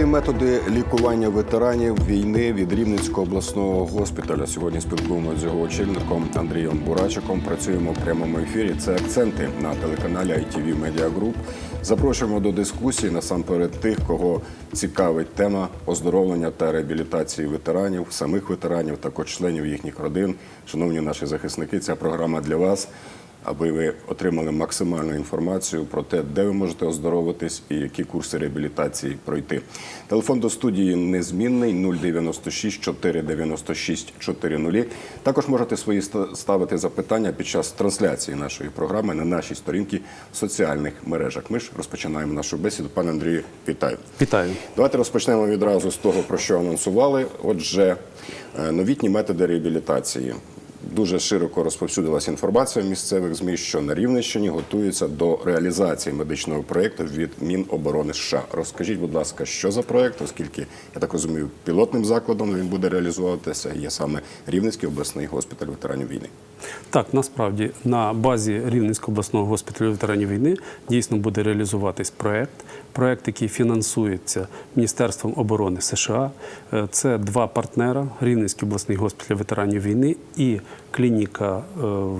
Нові методи лікування ветеранів війни від Рівненського обласного госпіталя. Сьогодні спілкуємося з його очільником Андрієм Бурачиком. Працюємо в прямому ефірі. Це акценти на телеканалі ITV Media Group. Запрошуємо до дискусії насамперед тих, кого цікавить тема оздоровлення та реабілітації ветеранів, самих ветеранів, також членів їхніх родин. Шановні наші захисники, ця програма для вас аби ви отримали максимальну інформацію про те, де ви можете оздоровитись і які курси реабілітації пройти. Телефон до студії незмінний 096 496 400. Також можете свої ставити запитання під час трансляції нашої програми на нашій сторінці в соціальних мережах. Ми ж розпочинаємо нашу бесіду. Пане Андрію, вітаю. Вітаю. Давайте розпочнемо відразу з того, про що анонсували. Отже, е, новітні методи реабілітації. Дуже широко розповсюдилася інформація в місцевих ЗМІ, що на Рівненщині готуються до реалізації медичного проєкту від Міноборони США. Розкажіть, будь ласка, що за проєкт, оскільки я так розумію, пілотним закладом він буде реалізовуватися є саме Рівненський обласний госпіталь ветеранів війни. Так, насправді на базі Рівненського обласного госпіталю ветеранів війни дійсно буде реалізуватись проект. Проект, який фінансується Міністерством оборони США. Е, Це два партнера: Рівненський обласний госпіталь ветеранів війни і клініка е,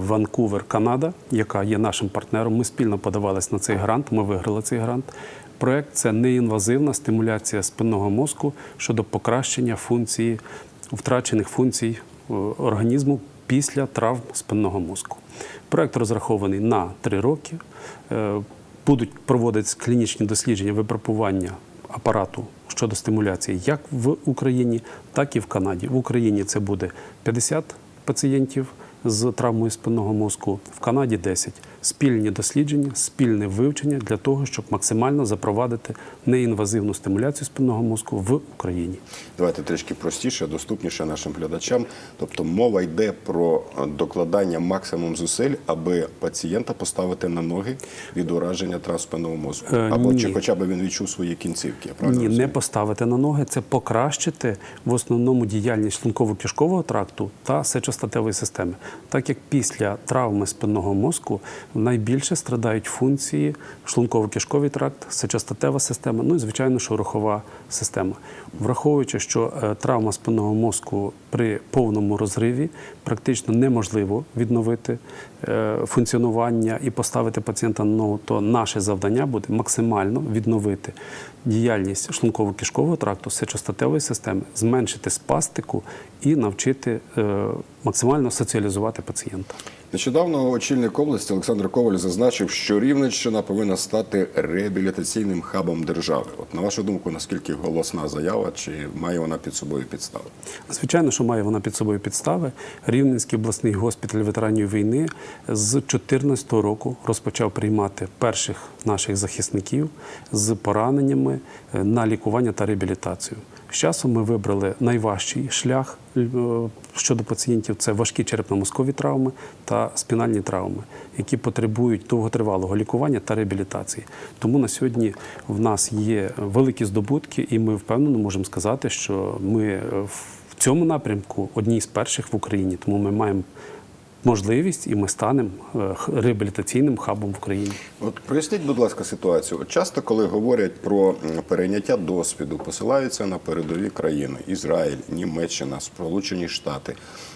Ванкувер, Канада, яка є нашим партнером. Ми спільно подавались на цей грант. Ми виграли цей грант. Проект це неінвазивна стимуляція спинного мозку щодо покращення функції втрачених функцій е, організму після травм спинного мозку. Проект розрахований на три роки. Будуть проводитися клінічні дослідження випробування апарату щодо стимуляції як в Україні, так і в Канаді. В Україні це буде 50 пацієнтів з травмою спинного мозку, в Канаді 10. Спільні дослідження, спільне вивчення для того, щоб максимально запровадити неінвазивну стимуляцію спинного мозку в Україні. Давайте трішки простіше, доступніше нашим глядачам. Тобто мова йде про докладання максимум зусиль, аби пацієнта поставити на ноги від ураження травспинного мозку. Е, Або ні. чи хоча б він відчув свої кінцівки. Я правильно Ні, не поставити на ноги, це покращити в основному діяльність шлунково-кишкового тракту та сечостатевої системи. Так як після травми спинного мозку найбільше страдають функції шлунково-кишковий тракт, сечостатева система, ну і звичайно, що система. Враховуючи, що е, травма спинного мозку при повному розриві практично неможливо відновити функціонування і поставити пацієнта на ногу, то наше завдання буде максимально відновити діяльність шлунково-кишкового тракту, сечостатевої системи, зменшити спастику і навчити е, максимально соціалізувати пацієнта. Нещодавно очільник області Олександр Коваль зазначив, що Рівненщина повинна стати реабілітаційним хабом держави. От на вашу думку, наскільки голосна заява, чи має вона під собою підстави? Звичайно, що має вона під собою підстави. Рівненський обласний госпіталь ветеранів війни з 2014 року розпочав приймати перших наших захисників з пораненнями е, на лікування та реабілітацію. З часом ми вибрали найважчий шлях е, щодо пацієнтів це важкі черепно-мозкові травми та спінальні травми, які потребують довготривалого лікування та реабілітації. Тому на сьогодні в нас є великі здобутки, і ми впевнено можемо сказати, що ми е, в цьому напрямку одні з перших в Україні. Тому ми маємо можливість і ми станемо е, реабілітаційним хабом в Україні. От проясніть, будь ласка, ситуацію. От часто, коли говорять про перейняття досвіду, посилаються на передові країни Ізраїль, Німеччина, Сполучені Штати.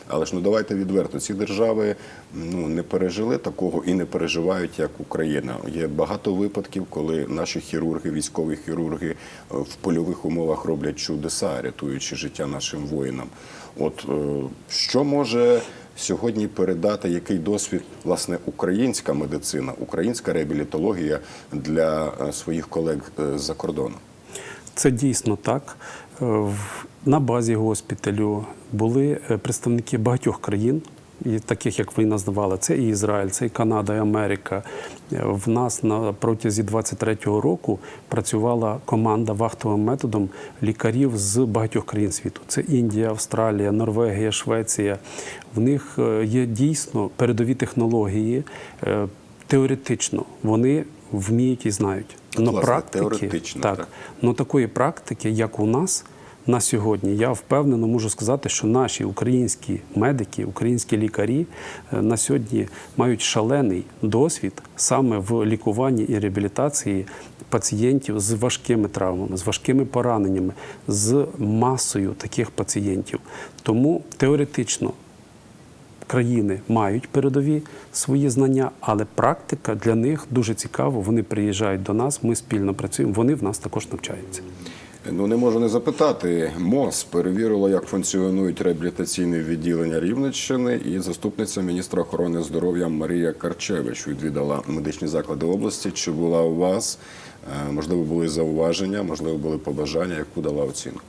Але ж ну давайте відверто, ці держави ну не пережили такого і не переживають, як Україна. Є багато випадків, коли наші хірурги, військові хірурги е, в польових умовах роблять чудеса, рятуючи життя нашим воїнам. От е, що може сьогодні передати який досвід власне українська медицина, українська реабілітологія для е, своїх колег е, з-за кордону? Це дійсно так. Е, На базі госпіталю були представники багатьох країн, і таких як ви назвали, це і Ізраїль, це і Канада, і Америка. Е, В нас на протязі 23-го року працювала команда вахтовим методом лікарів з багатьох країн світу. Це Індія, Австралія, Норвегія, Швеція. В них е, є дійсно передові технології. Е, Теоретично вони вміють і знають. Но Власне, практики, теоретично, так, так. но такої практики, як у нас, на сьогодні я впевнено можу сказати, що наші українські медики, українські лікарі е, на сьогодні мають шалений досвід саме в лікуванні і реабілітації пацієнтів з важкими травмами, з важкими пораненнями, з масою таких пацієнтів. Тому теоретично країни мають передові свої знання, але практика для них дуже цікава. Вони приїжджають до нас, ми спільно працюємо. Вони в нас також навчаються. Ну не можу не запитати. МОЗ перевірило, як функціонують реабілітаційні відділення Рівненщини, і заступниця міністра охорони здоров'я Марія Карчевич відвідала медичні заклади області. Чи була у вас? Е, Можливо, були зауваження, можливо, були побажання, яку дала оцінку.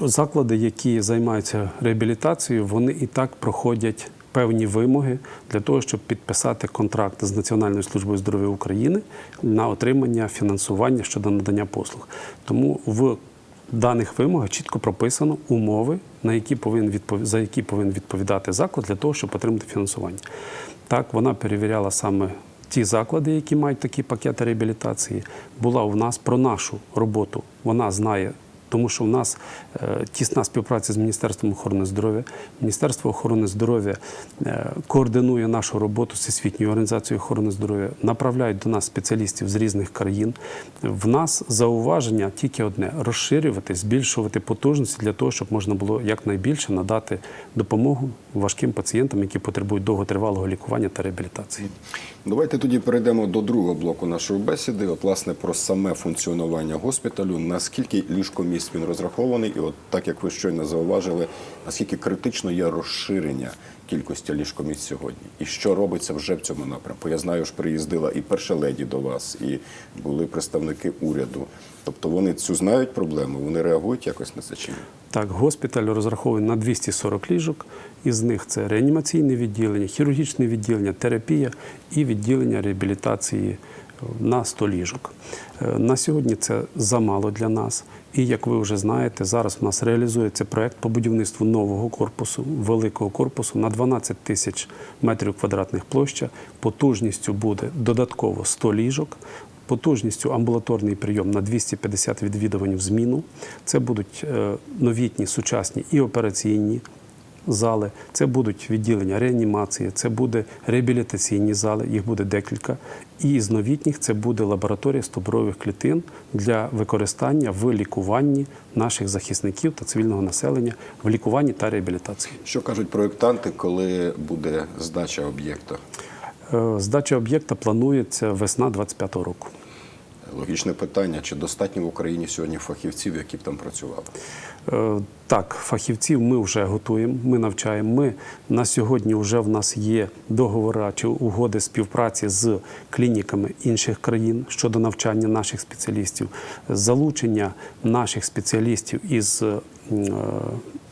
Заклади, які займаються реабілітацією, вони і так проходять певні вимоги для того, щоб підписати контракт з Національною службою здоров'я України на отримання фінансування щодо надання послуг. Тому в даних вимогах чітко прописано умови, на які повинен за які повинен відповідати заклад для того, щоб отримати фінансування. Так, вона перевіряла саме ті заклади, які мають такі пакети реабілітації. Була у нас про нашу роботу. Вона знає. Тому що в нас е, тісна співпраця з Міністерством охорони здоров'я. Міністерство охорони здоров'я е, координує нашу роботу з Всесвітньою організацією охорони здоров'я, направляють до нас спеціалістів з різних країн. В нас зауваження тільки одне: розширювати, збільшувати потужності для того, щоб можна було якнайбільше надати допомогу важким пацієнтам, які потребують довготривалого лікування та реабілітації. Давайте тоді перейдемо до другого блоку нашої бесіди. От, власне, про саме функціонування госпіталю. Наскільки ліжкомість він розрахований, і от так як ви щойно зауважили, наскільки критично є розширення кількості ліжкомість сьогодні, і що робиться вже в цьому напрямку? Я знаю, що приїздила і перша леді до вас, і були представники уряду. Тобто вони цю знають проблему, вони реагують якось на це чи ні? Так, госпіталь розрахований на 240 ліжок. Із них це реанімаційне відділення, хірургічне відділення, терапія і відділення реабілітації на 100 ліжок. Е, На сьогодні це замало для нас. І як ви вже знаєте, зараз у нас реалізується проект по будівництву нового корпусу, великого корпусу на 12 тисяч метрів квадратних площа. Потужністю буде додатково 100 ліжок. Потужністю амбулаторний прийом на 250 відвідувань в зміну. Це будуть е, новітні, сучасні і операційні зали, це будуть відділення реанімації, це буде реабілітаційні зали, їх буде декілька. І з новітніх це буде лабораторія стовбурових клітин для використання в лікуванні наших захисників та цивільного населення в лікуванні та реабілітації. Що кажуть проєктанти, коли буде здача об'єкту? Е, Здача об'єкта планується весна 25-го року. Логічне питання: чи достатньо в Україні сьогодні фахівців, які б там працювали? Е, Так, фахівців ми вже готуємо, ми навчаємо. Ми на сьогодні вже в нас є договори чи угоди співпраці з клініками інших країн щодо навчання наших спеціалістів, залучення наших спеціалістів із е,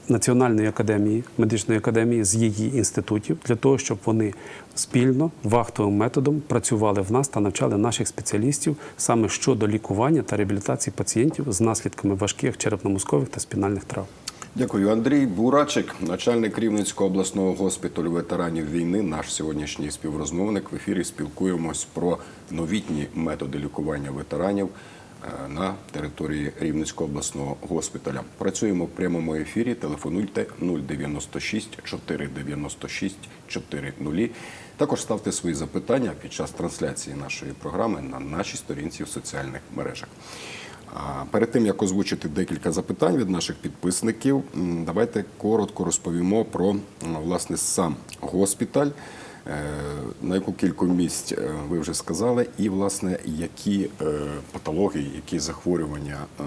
Національної академії, медичної академії з її інститутів для того, щоб вони спільно вахтовим методом працювали в нас та навчали наших спеціалістів саме щодо лікування та реабілітації пацієнтів з наслідками важких черепно-мозкових та спінальних травм. Дякую, Андрій Бурачик, начальник Рівненського обласного госпіталю ветеранів війни. Наш сьогоднішній співрозмовник в ефірі спілкуємось про новітні методи лікування ветеранів на території Рівненського обласного госпіталя. Працюємо в прямому ефірі. Телефонуйте 096 496 400. Також ставте свої запитання під час трансляції нашої програми на нашій сторінці в соціальних мережах. Перед тим як озвучити декілька запитань від наших підписників, давайте коротко розповімо про власне сам госпіталь, е, на яку кілька місць е, ви вже сказали, і власне які е, патології, які захворювання е,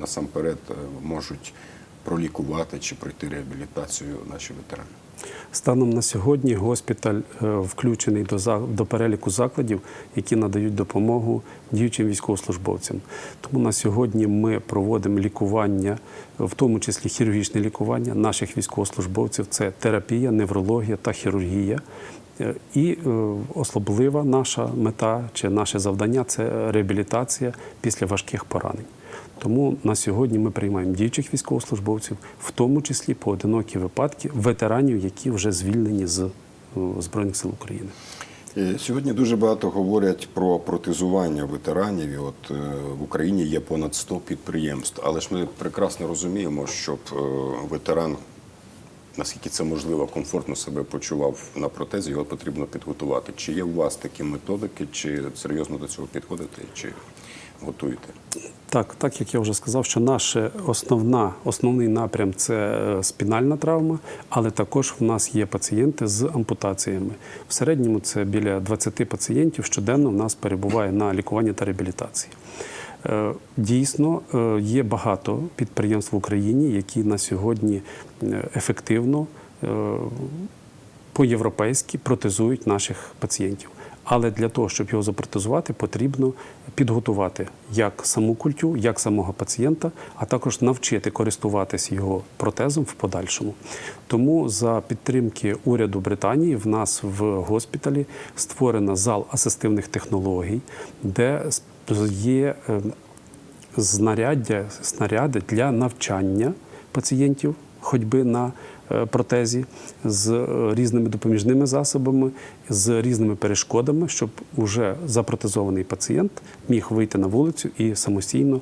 насамперед е, можуть пролікувати чи пройти реабілітацію наші ветерани. Станом на сьогодні госпіталь е, включений до, за- до переліку закладів, які надають допомогу діючим військовослужбовцям. Тому на сьогодні ми проводимо лікування, в тому числі хірургічне лікування наших військовослужбовців. Це терапія, неврологія та хірургія. Е, І е, особлива наша мета чи наше завдання це реабілітація після важких поранень. Тому на сьогодні ми приймаємо діючих військовослужбовців, в тому числі поодинокі випадки ветеранів, які вже звільнені з е, Збройних сил України. Сьогодні дуже багато говорять про протезування ветеранів. От в Україні є понад 100 підприємств. Але ж ми прекрасно розуміємо, щоб ветеран, наскільки це можливо, комфортно себе почував на протезі, його потрібно підготувати. Чи є у вас такі методики, чи серйозно до цього підходите, чи готуєте? Так, так як я вже сказав, що наш основна, основний напрям це е, спінальна травма, але також в нас є пацієнти з ампутаціями. В середньому це біля 20 пацієнтів щоденно в нас перебуває на лікуванні та реабілітації. Е, Дійсно, е, є багато підприємств в Україні, які на сьогодні е, ефективно по-європейськи протезують наших пацієнтів. Але для того, щоб його запротезувати, потрібно підготувати як саму культю, як самого пацієнта, а також навчити користуватись його протезом в подальшому. Тому за підтримки уряду Британії в нас в госпіталі створено зал асистивних технологій, де є е, знаряддя, снаряди для навчання пацієнтів ходьби на е, протезі з е, різними допоміжними засобами, з різними перешкодами, щоб уже запротезований пацієнт міг вийти на вулицю і самостійно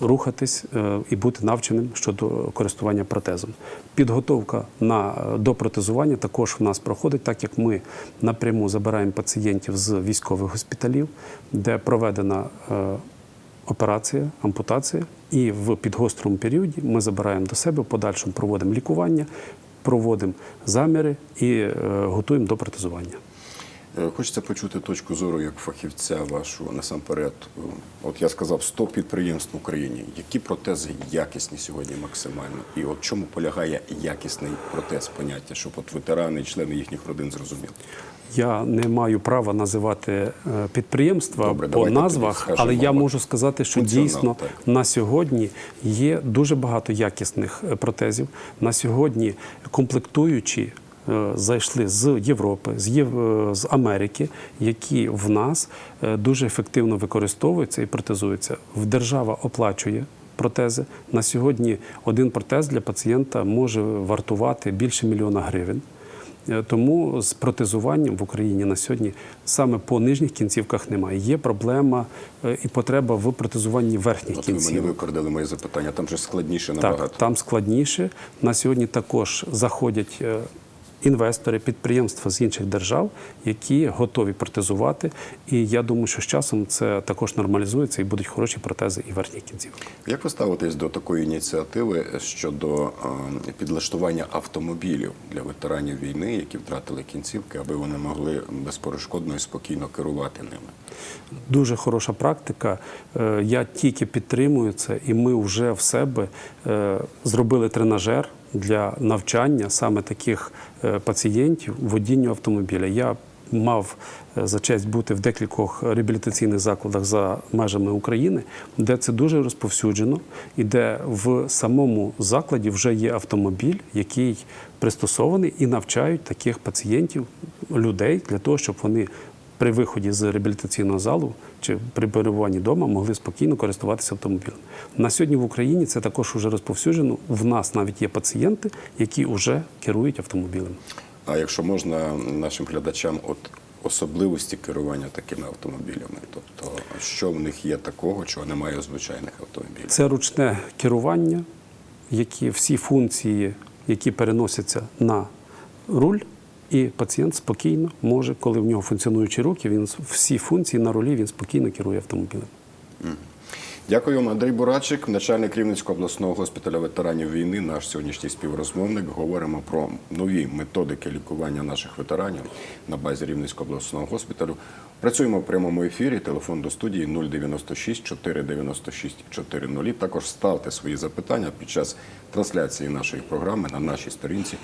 рухатись е, і бути навченим щодо користування протезом. Підготовка на е, до протезування також в нас проходить, так як ми напряму забираємо пацієнтів з військових госпіталів, де проведена е, операція, ампутація, і в підгострому періоді ми забираємо до себе, подальшому проводимо лікування, проводимо заміри і е, готуємо до протезування. Е, Хочеться почути точку зору як фахівця вашу насамперед. Е, От я сказав 100 підприємств в Україні. Які протези якісні сьогодні максимально? І от чому полягає якісний протез поняття, щоб от ветерани і члени їхніх родин зрозуміли? Я не маю права називати е, підприємства Добре, по назвах, скажемо але я можу сказати, що дійсно так. на сьогодні є дуже багато якісних протезів. На сьогодні комплектуючі зайшли з Європи, з, Єв... е, з Америки, які в нас е, дуже ефективно використовуються і протезуються. Держава оплачує. Протези на сьогодні один протез для пацієнта може вартувати більше мільйона гривень. Е, Тому з протезуванням в Україні на сьогодні саме по нижніх кінцівках немає. Є проблема е, і потреба в протезуванні верхніх От ви мене кінцівок. викордили моє запитання. Там же складніше набагато. Так, там складніше. На сьогодні також заходять е, інвестори, підприємства з інших держав, які готові протезувати. І я думаю, що з часом це також нормалізується і будуть хороші протези і верхніх кінцівок. Як ви ставитесь до такої ініціативи щодо е, підлаштування автомобілів для ветеранів війни, які втратили кінцівки, аби вони могли безперешкодно і спокійно керувати ними? Дуже хороша практика. Е, Я тільки підтримую це, і ми вже в себе е, зробили тренажер для навчання саме таких е, пацієнтів водінню автомобіля. Я мав е, за честь бути в декількох реабілітаційних закладах за межами України, де це дуже розповсюджено, і де в самому закладі вже є автомобіль, який пристосований і навчають таких пацієнтів, людей для того, щоб вони при виході з реабілітаційного залу чи при перебуванні вдома могли спокійно користуватися автомобілем. На сьогодні в Україні це також вже розповсюджено. В нас навіть є пацієнти, які вже керують автомобілем. А якщо можна нашим глядачам, от особливості керування такими автомобілями, тобто що в них є такого, чого немає у звичайних автомобілів? Це ручне керування, які всі функції, які переносяться на руль, і пацієнт спокійно може, коли в нього функціонуючі руки, він всі функції на рулі він спокійно керує автомобілем. Дякую Андрій Бурачик, начальник Рівненського обласного госпіталя ветеранів війни, наш сьогоднішній співрозмовник. Говоримо про нові методики лікування наших ветеранів на базі Рівненського обласного госпіталю. Працюємо в прямому ефірі. Телефон до студії 096 496 400. Також ставте свої запитання під час трансляції нашої програми на нашій сторінці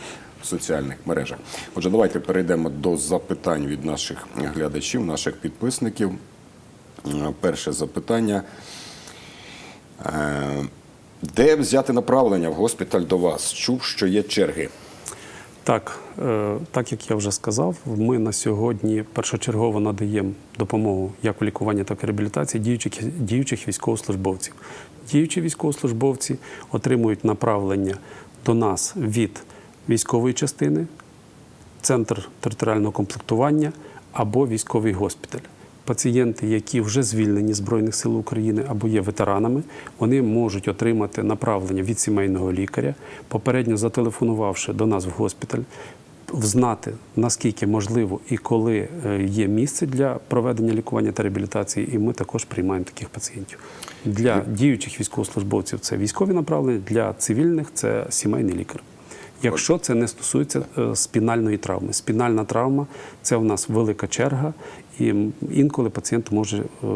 в соціальних мережах. Отже, давайте перейдемо до запитань від наших глядачів, наших підписників. Перше запитання. Е, Де взяти направлення в госпіталь до вас? Чув, що є черги. Так, е, так як я вже сказав, ми на сьогодні першочергово надаємо допомогу як у лікуванні, так і реабілітації діючих, діючих військовослужбовців. Діючі військовослужбовці отримують направлення до нас від військової частини, центр територіального комплектування або військовий госпіталь. Пацієнти, які вже звільнені Збройних сил України або є ветеранами, вони можуть отримати направлення від сімейного лікаря, попередньо зателефонувавши до нас в госпіталь, взнати наскільки можливо і коли е, є місце для проведення лікування та реабілітації, і ми також приймаємо таких пацієнтів. Для діючих військовослужбовців це військові направлення, для цивільних це сімейний лікар. Якщо це не стосується е, спінальної травми. Спінальна травма це в нас велика черга, і інколи пацієнт може е,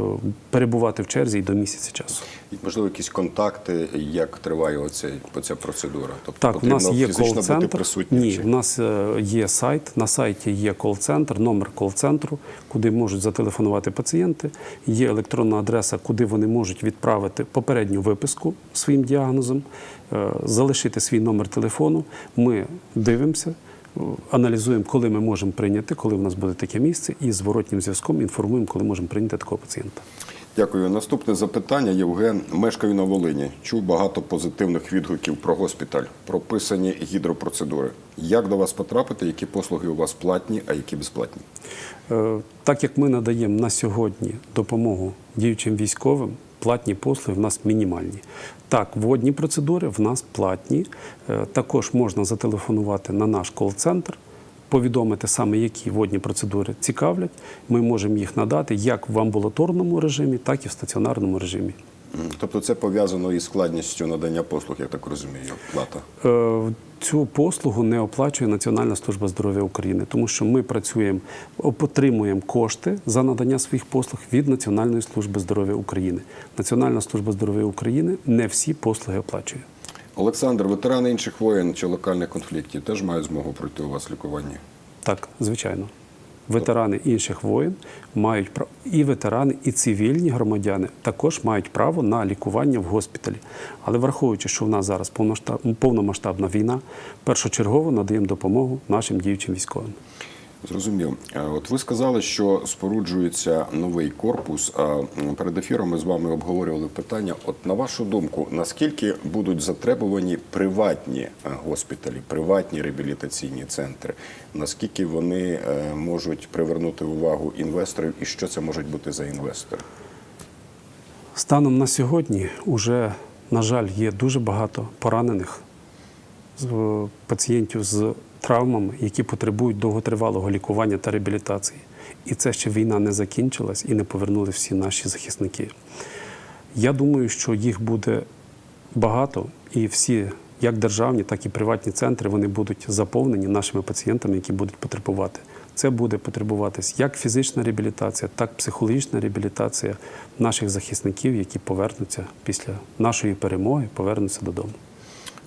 перебувати в черзі і до місяця часу. І, можливо, якісь контакти, як триває оця, оця процедура? Тобто Так, у нас є фізично бути кол-центр. Ні, у нас е, є сайт. На сайті є кол-центр, номер кол-центру, куди можуть зателефонувати пацієнти. Є електронна адреса, куди вони можуть відправити попередню виписку своїм діагнозом, е, залишити свій номер телефону. Ми дивимося. Аналізуємо, коли ми можемо прийняти, коли в нас буде таке місце, і зворотнім зв'язком інформуємо, коли можемо прийняти такого пацієнта. Дякую. Наступне запитання. Євген мешкаю на Волині. Чув багато позитивних відгуків про госпіталь, прописані гідропроцедури. Як до вас потрапити? Які послуги у вас платні, а які безплатні? Е, Так як ми надаємо на сьогодні допомогу діючим військовим, платні послуги в нас мінімальні. Так, водні процедури в нас платні. Е, Також можна зателефонувати на наш кол-центр, повідомити саме, які водні процедури цікавлять. Ми можемо їх надати як в амбулаторному режимі, так і в стаціонарному режимі. Тобто це пов'язано із складністю надання послуг, я так розумію, плата. Е, Цю послугу не оплачує Національна служба здоров'я України, тому що ми працюємо, отримуємо кошти за надання своїх послуг від Національної служби здоров'я України. Національна служба здоров'я України не всі послуги оплачує. Олександр, ветерани інших воєн чи локальних конфліктів теж мають змогу пройти у вас лікування? Так, звичайно. Ветерани інших воєн мають право, і ветерани, і цивільні громадяни також мають право на лікування в госпіталі. Але враховуючи, що в нас зараз повномасштабна війна, першочергово надаємо допомогу нашим діючим військовим. Зрозумів. Е, От ви сказали, що споруджується новий корпус. Перед ефіром ми з вами обговорювали питання. От на вашу думку, наскільки будуть затребувані приватні е, госпіталі, приватні реабілітаційні центри? Наскільки вони е, можуть привернути увагу інвесторів, і що це можуть бути за інвестори? Станом на сьогодні вже, на жаль, є дуже багато поранених пацієнтів з травмами, які потребують довготривалого лікування та реабілітації. І це ще війна не закінчилась і не повернули всі наші захисники. Я думаю, що їх буде багато, і всі, як державні, так і приватні центри, вони будуть заповнені нашими пацієнтами, які будуть потребувати. Це буде потребуватись як фізична реабілітація, так і психологічна реабілітація наших захисників, які повернуться після нашої перемоги, повернуться додому.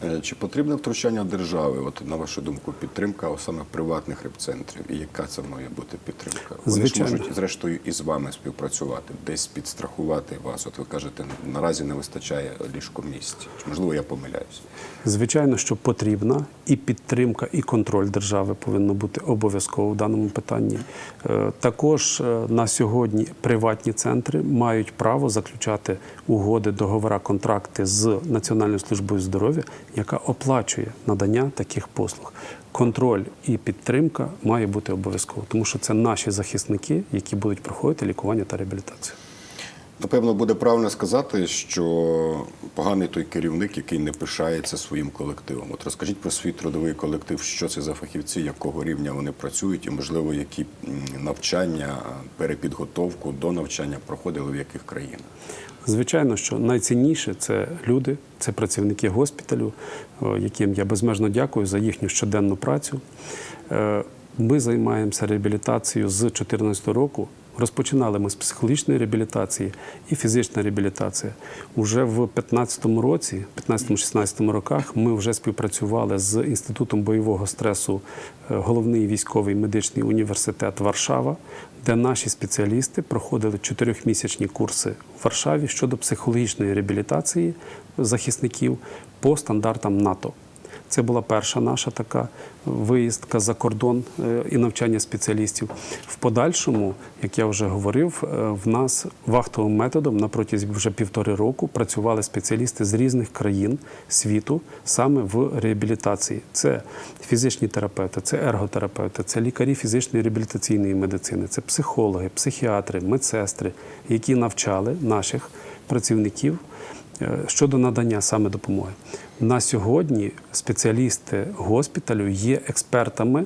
Е, Чи потрібне втручання держави? От на вашу думку, підтримка саме приватних репцентрів? І яка це має бути підтримка? Вони Звичайно. ж можуть зрештою із вами співпрацювати, десь підстрахувати вас. От ви кажете, наразі не вистачає ліжкомісць. Чи, Можливо, я помиляюсь. Звичайно, що потрібна і підтримка, і контроль держави повинно бути обов'язково в даному питанні. Е, Також е, на сьогодні приватні центри мають право заключати угоди, договора, контракти з Національною службою здоров'я, яка оплачує надання таких послуг. Контроль і підтримка має бути обов'язково, тому що це наші захисники, які будуть проходити лікування та реабілітацію. Напевно, буде правильно сказати, що поганий той керівник, який не пишається своїм колективом. От розкажіть про свій трудовий колектив, що це за фахівці, якого рівня вони працюють, і можливо, які навчання, перепідготовку до навчання проходили в яких країнах. Звичайно, що найцінніше це люди, це працівники госпіталю, яким я безмежно дякую за їхню щоденну працю. Е, Ми займаємося реабілітацією з 2014 року. Розпочинали ми з психологічної реабілітації і фізична реабілітація. Уже в 2015 році, 15-16 роках, ми вже співпрацювали з інститутом бойового стресу, е, головний військовий медичний університет Варшава, де наші спеціалісти проходили чотирьохмісячні курси в Варшаві щодо психологічної реабілітації захисників по стандартам НАТО. Це була перша наша така виїздка за кордон е, і навчання спеціалістів. В подальшому, як я вже говорив, е, в нас вахтовим методом на протязі вже півтори року працювали спеціалісти з різних країн світу саме в реабілітації. Це фізичні терапевти, це ерготерапевти, це лікарі фізичної реабілітаційної медицини, це психологи, психіатри, медсестри, які навчали наших працівників щодо надання саме допомоги. На сьогодні спеціалісти госпіталю є експертами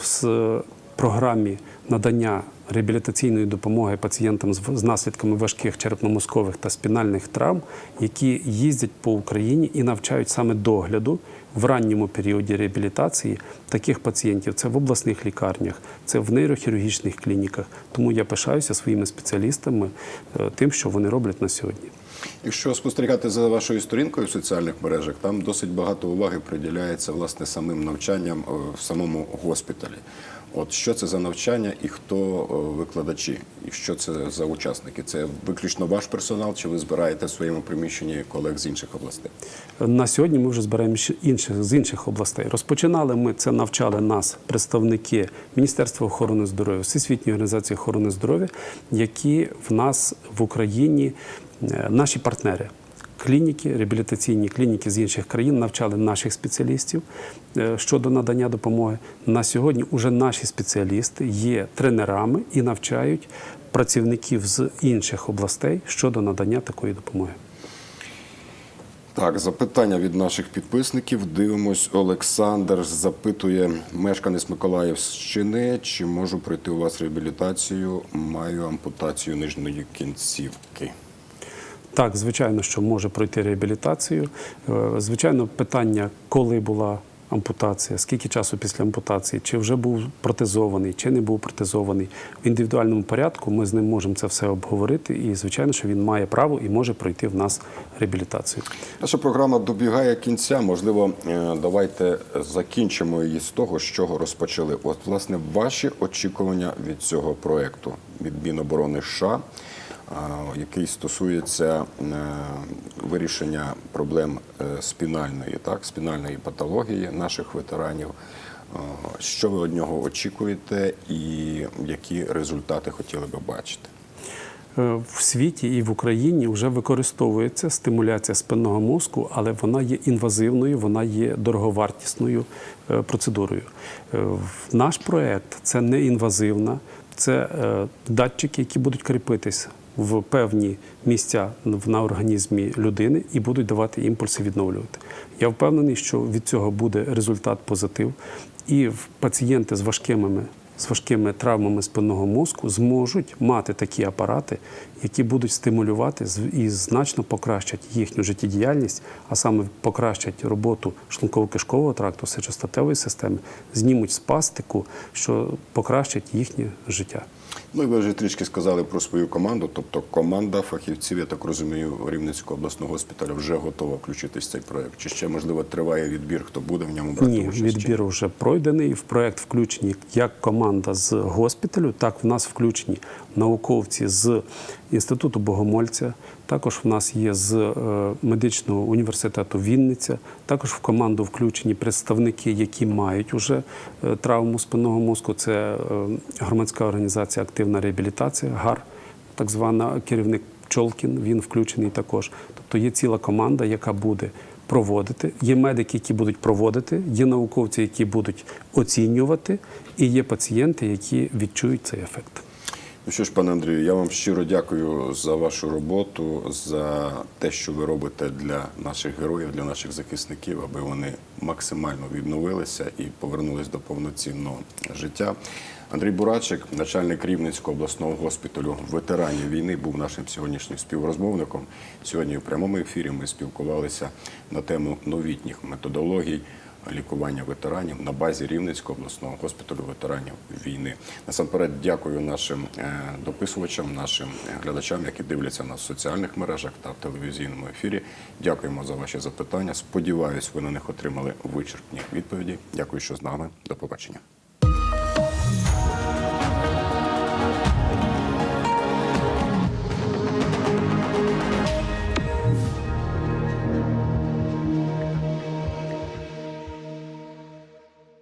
в програмі надання реабілітаційної допомоги пацієнтам з з наслідками важких черепно-мозкових та спінальних травм, які їздять по Україні і навчають саме догляду в ранньому періоді реабілітації таких пацієнтів. Це в обласних лікарнях, це в нейрохірургічних клініках. Тому я пишаюся своїми спеціалістами е, тим, що вони роблять на сьогодні. Якщо спостерігати за вашою сторінкою в соціальних мережах, там досить багато уваги приділяється власне самим навчанням е, в самому госпіталі. От що це за навчання і хто е, викладачі, і що це за учасники? Це виключно ваш персонал, чи ви збираєте в своєму приміщенні колег з інших областей? На сьогодні ми вже збираємо інших з інших областей. Розпочинали ми це, навчали нас представники Міністерства охорони здоров'я, Всесвітньої організації охорони здоров'я, які в нас в Україні наші партнери. Клініки, реабілітаційні клініки з інших країн навчали наших спеціалістів е, щодо надання допомоги. На сьогодні уже наші спеціалісти є тренерами і навчають працівників з інших областей щодо надання такої допомоги. Так, запитання від наших підписників. Дивимось, Олександр запитує мешканець Миколаївщини, чи можу пройти у вас реабілітацію? Маю ампутацію нижньої кінцівки. Так, звичайно, що може пройти реабілітацію. Е, Звичайно, питання, коли була ампутація, скільки часу після ампутації, чи вже був протезований, чи не був протезований. В індивідуальному порядку ми з ним можемо це все обговорити. І, звичайно, що він має право і може пройти в нас реабілітацію. Наша програма добігає кінця. Можливо, е, давайте закінчимо її з того, з чого розпочали. От, власне, ваші очікування від цього проєкту від Міноборони США, який стосується е, вирішення проблем е, спінальної, так, спінальної патології наших ветеранів. Е, Що ви від нього очікуєте, і які результати хотіли би бачити? В світі і в Україні вже використовується стимуляція спинного мозку, але вона є інвазивною, вона є дороговартісною процедурою. Наш проект це не інвазивна, це датчики, які будуть кріпитися в певні місця на організмі людини і будуть давати імпульси відновлювати. Я впевнений, що від цього буде результат позитив, і в пацієнти з важкими з важкими травмами спинного мозку зможуть мати такі апарати, які будуть стимулювати і значно покращать їхню життєдіяльність, а саме покращать роботу шлунково-кишкового тракту, сечостатевої системи, знімуть спастику, що покращить їхнє життя. Ну і ви вже трішки сказали про свою команду. Тобто команда фахівців, я так розумію, Рівненського обласного госпіталю вже готова включитись в цей проект. Чи ще можливо триває відбір, хто буде в ньому брати Ні, участь? відбір вже пройдений. В проект включені як команда з госпіталю, так в нас включені науковці з інституту Богомольця. Також в нас є з е, медичного університету Вінниця. Також в команду включені представники, які мають уже е, травму спинного мозку. Це е, громадська організація Активна реабілітація ГАР, так звана керівник Пчолкін. Він включений також. Тобто є ціла команда, яка буде проводити. Є медики, які будуть проводити, є науковці, які будуть оцінювати, і є пацієнти, які відчують цей ефект. Ну що ж, пане Андрію, я вам щиро дякую за вашу роботу, за те, що ви робите для наших героїв, для наших захисників, аби вони максимально відновилися і повернулись до повноцінного життя. Андрій Бурачик, начальник Рівненського обласного госпіталю ветеранів війни, був нашим сьогоднішнім співрозмовником. Сьогодні в прямому ефірі ми спілкувалися на тему новітніх методологій лікування ветеранів на базі Рівненського обласного госпіталю ветеранів війни. Насамперед, дякую нашим е, дописувачам, нашим глядачам, які дивляться нас в соціальних мережах та в телевізійному ефірі. Дякуємо за ваші запитання. Сподіваюсь, ви на них отримали вичерпні відповіді. Дякую, що з нами. До побачення.